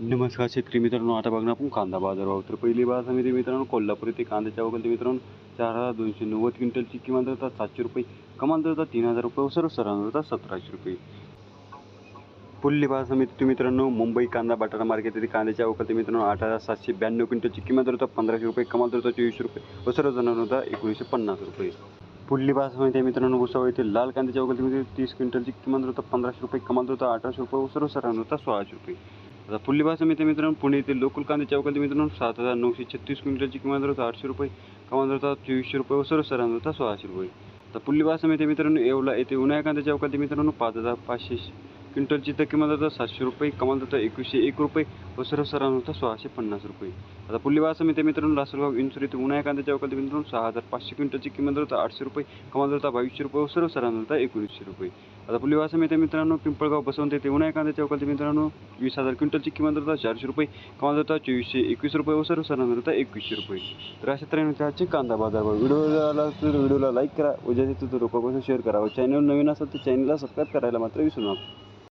नमस्कार शेतकरी मित्रांनो आता बघणार आपण कांदा बाजार भाव तर पहिली बाजार समिती मित्रांनो कोल्हापूर येथे कांद्याच्या वगैरे मित्रांनो चार हजार दोनशे नव्वद क्विंटलची किमान दर होता सातशे रुपये कमाल दर होता तीन हजार रुपये व सर्व सरांना होता सतराशे रुपये. पुल्ली बाजार समिती मित्रांनो मुंबई कांदा बटाटा मार्केट येथे कांद्याच्या अवकालते मित्रांनो आठ हजार सातशे ब्याण्णव क्विंटलची किमान दर होता पंधराशे रुपये कमाल दर होता चोवीसशे रुपये व सर्व जणांना होता एकोणीसशे पन्नास रुपये. पुढली बाजार समिती मित्रांनो भुसावळ येथे लाल कांद्याच्या अवकालतीमध्ये तीस क्विंटलची किमान दर होता पंधराशे रुपये कमाल दर होता अठराशे रुपये व सर्व सरांना होता सोळाशे रुपये. आता पुढली बाजार समिती मित्रांनो पुणे येथे लोकल कांद्याच्या चौकातील मित्रांनो सात हजार नऊशे छत्तीस क्विंटलची किमान दर होता आठशे रुपये कमाल दर होता चोवीसशे रुपये व सर्व होता सोळाशे रुपये. आता पुढली बाजार समिती मित्रांनो येवला येथे उन्हाळ्या कांद्याच्या चौकातील मित्रांनो पाच हजार पाचशे क्विंटलची तर किंमत होतं सातशे रुपये कमाल होतं एकवीसशे एक रुपये व सर्व सरांना होता सोळाशे पन्नास रुपये. आता पुढली बाजार मित्रांनो लासलगाव इंसुर येथे उन्हाळ्या कांद्याच्या अवकालती मित्रांनो सहा हजार पाचशे क्विंटलची किंमत होता आठशे रुपये कमाल होता बावीसशे रुपये व सर्व सरांना होता एकोणीसशे रुपये. आता पुढली बाजार मित्रांनो पिंपळगाव बसवंत येथे उन्हाळ्या कांद्याच्या अवकालती मित्रांनो वीस हजार क्विंटलची किंमत होता चारशे रुपये कमाल होता चोवीसशे एकवीस रुपये व सर्व सरांना होता एकवीसशे रुपये. तर अशा तऱ्हेने आजचे कांदा बाजार व्हिडिओ आला तर व्हिडिओला लाईक करा उद्या ज्याचे तो लोकांपासून शेअर करा व चॅनल नवीन असेल तर चॅनलला सबस्क्राईब करायला मात्र विसरू नका.